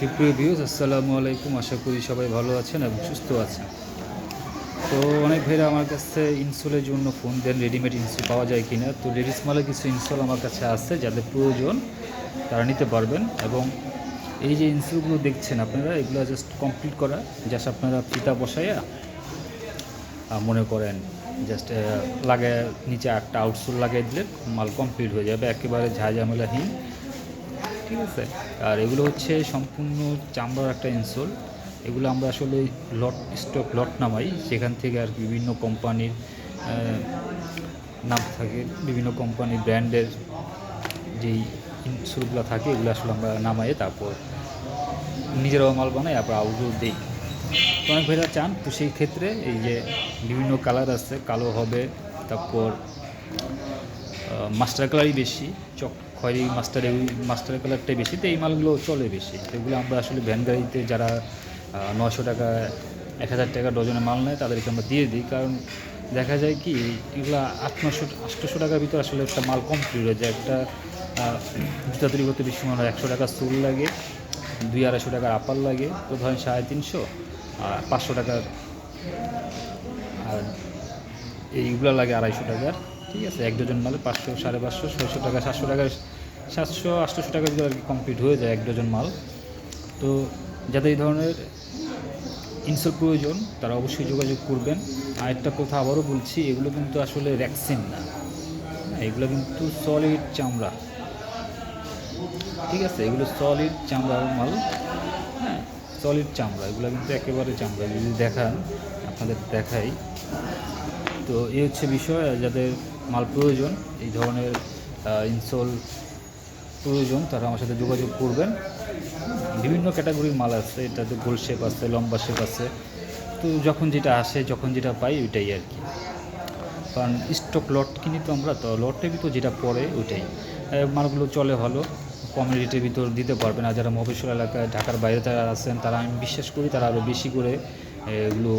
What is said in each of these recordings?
সুপ্রিয় ভিউজ আসসালামু আলাইকুম। আশা করি সবাই ভালো আছেন এবং সুস্থ আছেন। তো অনেক ভাইরা আমার কাছে ইনসোলের জন্য ফোন দেন রেডিমেড ইনসোল পাওয়া যায় কিনা। তো লেডিস মালে কিছু ইনসোল আমার কাছে আছে যাদের প্রয়োজন, তারা নিতে পারবেন। এবং এই যে ইনসোলগুলো দেখছেন আপনারা, এগুলো জাস্ট কমপ্লিট করা জাস্ট আপনারা ফিতা বসাইয়া মনে করেন জাস্ট লাগে নিচে একটা আউটসোল লাগিয়ে দিলে মাল কমপ্লিট হয়ে যাবে। একেবারে ঝাঝামেলাহীন। ঠিক আছে। আর এগুলো হচ্ছে সম্পূর্ণ চামড়ার একটা ইনসোল এগুলো আমরা আসলে লট স্টক লট নামাই। সেখান থেকে আর বিভিন্ন কোম্পানির নাম থাকে। বিভিন্ন কোম্পানির ব্র্যান্ডের যেই ইনসোলগুলো থাকে, এগুলো আসলে আমরা নামাই, তারপর নিজেরাও মাল বানাই, তারপর আউটডোর দিই। তো অনেক ভাইরা চান, তো সেই ক্ষেত্রে এই যে বিভিন্ন কালার আছে, কালো হবে, তারপর মাস্টার কালারই বেশি চক খয়েরি মাস্টার এই মাস্টার কালারটাই বেশি, তো এই মালগুলো চলে বেশি। এগুলো আমরা আসলে ভ্যান গাড়িতে যারা নশো টাকা, এক হাজার টাকা ডজনে মাল নেয়, তাদেরকে আমরা দিয়ে দিই। কারণ দেখা যায় কি, এগুলো আট নশো আটশোশো টাকার ভিতরে আসলে একটা মাল কমপ্লিট হয়ে যায়। একটা জুতা তৈরি করতে বেশি সময় হয় একশো টাকা চুল লাগে, দুই আড়াইশো টাকার আপার লাগে, তো ধরেন সাড়ে তিনশো, আর পাঁচশো টাকার, আর এইগুলো লাগে আড়াইশো টাকার। ঠিক আছে, এক ডজন মালে পাঁচশো, সাড়ে পাঁচশো, ছয়শো টাকা, সাতশো টাকার সাতশো, আটশোশো টাকার যদি আর কি কমপ্লিট হয়ে যায় এক ডজন মাল। তো যাদের এই ধরনের ইনসোল প্রয়োজন, তারা অবশ্যই যোগাযোগ করবেন। আর একটা কথা আবারও বলছি, এগুলো কিন্তু আসলে ভ্যাকসিন না। এগুলো কিন্তু সলিড চামড়া। ঠিক আছে, এগুলো সলিড চামড়ার মাল। হ্যাঁ সলিড চামড়া, এগুলো কিন্তু একেবারে চামড়া। যদি দেখান, আপনাদের দেখাই। তো এই হচ্ছে বিষয় যাদের মাল প্রয়োজন, এই ধরনের ইনসোল প্রয়োজন, তারা আমার সাথে যোগাযোগ করবেন। বিভিন্ন ক্যাটাগরির মাল আছে এটাতে গোল শেপ আছে, লম্বা শেপ আছে। তো যখন যেটা আসে, যখন যেটা পাই, ওইটাই আর কি। কারণ স্টক লট কিনি তো আমরা, তো লটের ভিতর যেটা পড়ে, ওইটাই। মালগুলো চলে ভালো, কম রেটের ভিতর দিতে পারবেন আর যারা মফস্বল এলাকায়, ঢাকার বাইরে যারা আছেন, তারা আমি বিশ্বাস করি তারা আরও বেশি করে, এগুলো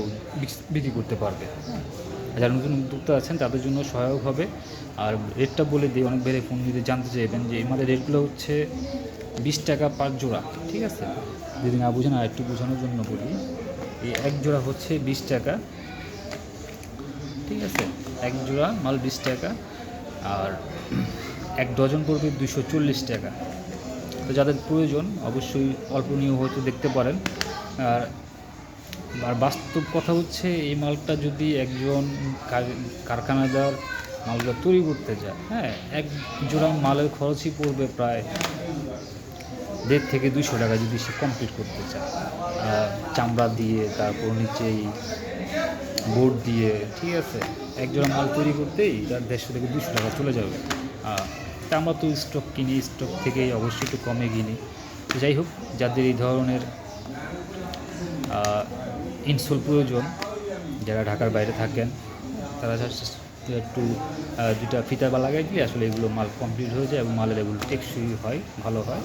বিক্রি করতে পারবে। যারা নতুন উদ্যোক্তা আছেন, তাদের জন্য সহায়ক হবে। আর রেটটা বলে দিই, অনেক বেড়ে ফোন যদি জানতে চাইবেন যে আমাদের রেটগুলো হচ্ছে বিশ টাকা পার জোড়া, ঠিক আছে? যদি না বুঝেন আর একটু বোঝানোর জন্য বলি, এই এক জোড়া হচ্ছে বিশ টাকা, ঠিক আছে? এক জোড়া মাল বিশ টাকা, আর এক ডজন পড়বে দুশো চল্লিশ টাকা। তো যাদের প্রয়োজন, অবশ্যই অল্প নিয়েও হয়তো দেখতে পারেন। আর আর বাস্তব কথা হচ্ছে, এই মালটা যদি একজন কার- কারখানাদার মালটা তৈরি করতে যায় হ্যাঁ এক জোড়া মালের খরচই পড়বে প্রায় দেড় থেকে দুশো টাকা যদি সে কমপ্লিট করতে চায়। চামড়া দিয়ে, তারপর নিচেই বোর্ড দিয়ে, ঠিক আছে, এক জোড়া মাল তৈরি করতেই তার দেড়শো থেকে দুশো টাকা চলে যাবে। তা আমরা তো স্টক কিনি স্টক থেকেই অবশ্যই একটু কমে কিনি যাই হোক, যাদের এই ধরনের ইনসোল প্রয়োজন। যারা ঢাকার বাইরে থাকেন, তারা একটু দুটা ফিতা বা লাগাই দিয়ে আসলে এগুলো মাল কমপ্লিট হয়ে যায় এবং মালের এগুলো টেকসই হয়, ভালো হয়।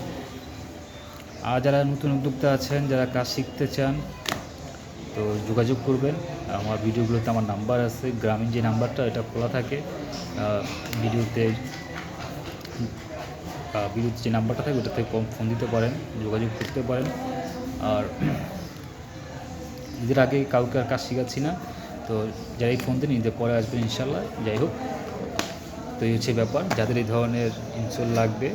আর যারা নতুন উদ্যোক্তা আছেন, যারা কাজ শিখতে চান, তো যোগাযোগ করবেন। আমার ভিডিওগুলোতে আমার নাম্বার আছে, গ্রামীণ যে নাম্বারটা, এটা খোলা থাকে। ভিডিওতে ভিডিওতে যে নাম্বারটা থাকে, ওটাতে কম ফোন দিতে পারেন, যোগাযোগ করতে পারেন। আর ঈদের আগে কাউকে আর কাজ শেখাচ্ছি না। তো যারাই ফোন দেন ঈদের পরে আসবেন ইনশাল্লাহ যাই হোক, তো এই হচ্ছে ব্যাপার। যাদের এই ধরনের ইনসোল লাগবে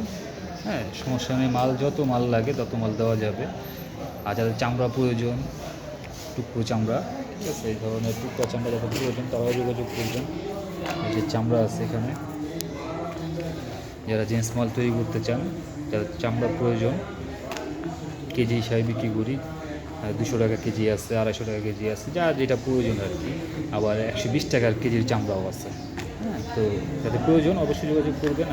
হ্যাঁ সমস্যা নেই। মাল, যত মাল লাগে, তত মাল দেওয়া যাবে। আর যাদের চামড়া প্রয়োজন, টুকরো চামড়া, ঠিক আছে, এই ধরনের টুকরো চামড়া যখন প্রয়োজন, তারাও যোগাযোগ করবেন। এই যে চামড়া আছে এখানে। যারা জেন্টস মাল তৈরি করতে চান, যাদের চামড়া প্রয়োজন, কেজি হিসাবে বিক্রি করি। দুশো টাকা কেজি আছে, আড়াইশো টাকা কেজি আছে, যা যেটা প্রয়োজন আর কি। আবার একশো বিশ টাকার কেজির চামড়াও আছে হ্যাঁ? তো যাতে প্রয়োজন অবশ্যই যোগাযোগ করবেন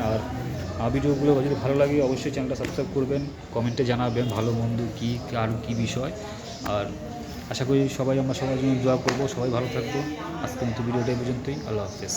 আর ভিডিওগুলো যদি ভালো লাগে অবশ্যই চ্যানেলটা সাবস্ক্রাইব করবেন কমেন্টে জানাবেন ভালো, মন্দ, কী আর কী বিষয়। আর আশা করি সবাই আমরা সবার জন্য দোয়া করব, সবাই ভালো থাকব। আজকের মতো ভিডিওটা পর্যন্তই, আল্লাহ হাফেজ।